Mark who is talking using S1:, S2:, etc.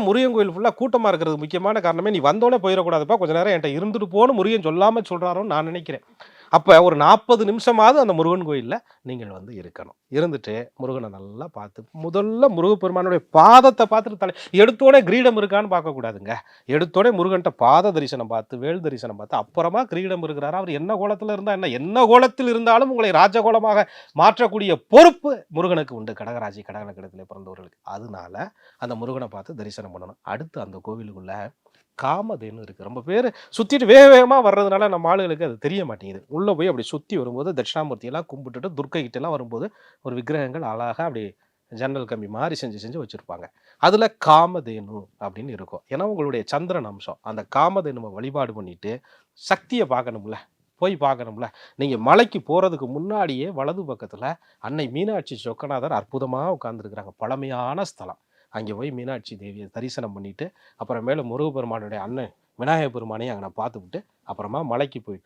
S1: முருகன் கோயில் ஃபுல்லாக கூட்டமாக இருக்கிறது முக்கியமான காரணமே நீ வந்தோடனே போயிடக்கூடாதுப்பா. கொஞ்ச நேரம் என்கிட்ட இருந்துட்டு போகணும் முருகன் சொல்லாமல் சொல்கிறாரோன்னு நான் நினைக்கிறேன். அப்போ ஒரு நாற்பது நிமிஷமாவது அந்த முருகன் கோயிலில் நீங்கள் வந்து இருக்கணும். இருந்துட்டு முருகனை நல்லா பார்த்து முதல்ல முருகப்பெருமானுடைய பாதத்தை பார்த்துட்டு தலை எடுத்தோடனே கிரீடம் இருக்கான்னு பார்க்கக்கூடாதுங்க எடுத்தோடனே முருகன்ட்ட பாத தரிசனம் பார்த்து வேல் தரிசனம் பார்த்து அப்புறமா கிரீடம் இருக்கிறாரா? அவர் என்ன கோலத்தில் இருந்தால் என்ன? என்ன கோலத்தில் இருந்தாலும் உங்களை ராஜகோலமாக மாற்றக்கூடிய பொறுப்பு முருகனுக்கு உண்டு. கடகராசி கடகனக்கிடத்தில் பிறந்தவர்களுக்கு. அதனால அந்த முருகனை பார்த்து தரிசனம் பண்ணணும். அடுத்து அந்த கோவிலுக்குள்ளே காமதேனு இருக்குது ரொம்ப பேர் சுற்றிட்டு வேக வேகமாக வர்றதுனால நம்ம ஆளுகளுக்கு அது தெரிய மாட்டேங்குது. உள்ளே போய் அப்படி சுற்றி வரும்போது தட்சிணாமூர்த்தியெல்லாம் கும்பிட்டுட்டு துர்க்கை கிட்டலாம் வரும்போது ஒரு விக்கிரகங்கள் அழகாக அப்படி ஜன்னல் கம்பி மாதிரி செஞ்சு செஞ்சு வச்சுருப்பாங்க. அதில் காமதேனு அப்படின்னு இருக்கும். ஏன்னா உங்களுடைய சந்திரன் அம்சம். அந்த காமதேனுவை வழிபாடு பண்ணிட்டு சக்தியை பார்க்கணும்ல. போய் பார்க்கணும்ல. நீங்கள் மலைக்கு போகிறதுக்கு முன்னாடியே வலது பக்கத்தில் அன்னை மீனாட்சி சொக்கநாதர் அற்புதமாக உட்காந்துருக்குறாங்க பழமையான ஸ்தலம். அங்கே போய் மீனாட்சி தேவியை தரிசனம் பண்ணிட்டு அப்புறமேல முருகப்பெருமானுடைய அண்ணன் விநாயகப் பெருமானையும் அங்கே நான் பார்த்துக்கிட்டு அப்புறமா மலைக்கு போயிட்டு